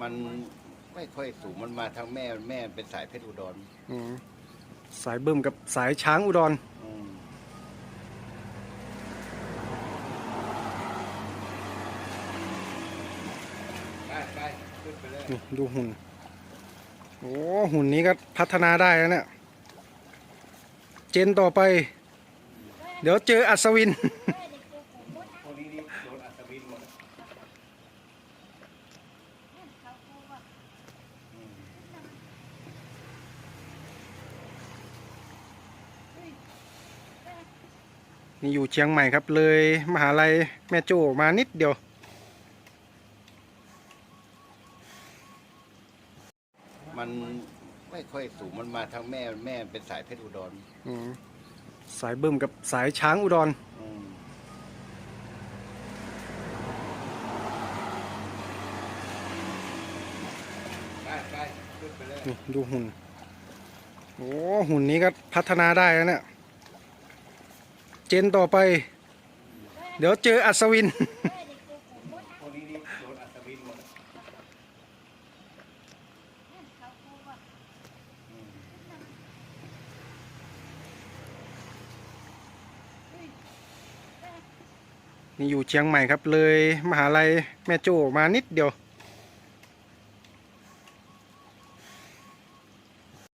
มันไม่ค่อยสูงมันมาทางแม่แม่เป็นสายเพชรอุดรอืมสายเบิ่มกับสายช้างอุดร อืมไปไปขึ้นไปเลยนี่ดูหุ่น โอ้หุ่นนี้ก็พัฒนาได้แล้วเนี่ย เจนต่อไป เดี๋ยวเจออัศวิน พวกนี้นี่โดนอัศวินหมดอื นี่อยู่เชียงใหม่ครับ เลยมหาลัยแม่โจ้มานิดเดียว มันไม่ค่อยสูงมันมาทางแม่แม่เป็นสายเพชรอุดรอืมสายเบิ่มกับสายช้างอุดร อืมไปไปขึ้นไปเลย นี่ดูหุ่น โอ้ หุ่นนี้ก็พัฒนาได้แล้วเนี่ย เจนต่อไป เดี๋ยวเจออัศวินพวกนี้นี่โดนอัศวินหมดอืมนี่อยู่เชียงใหม่ครับเลยมหาลัยแม่โจ้มานิดเดียว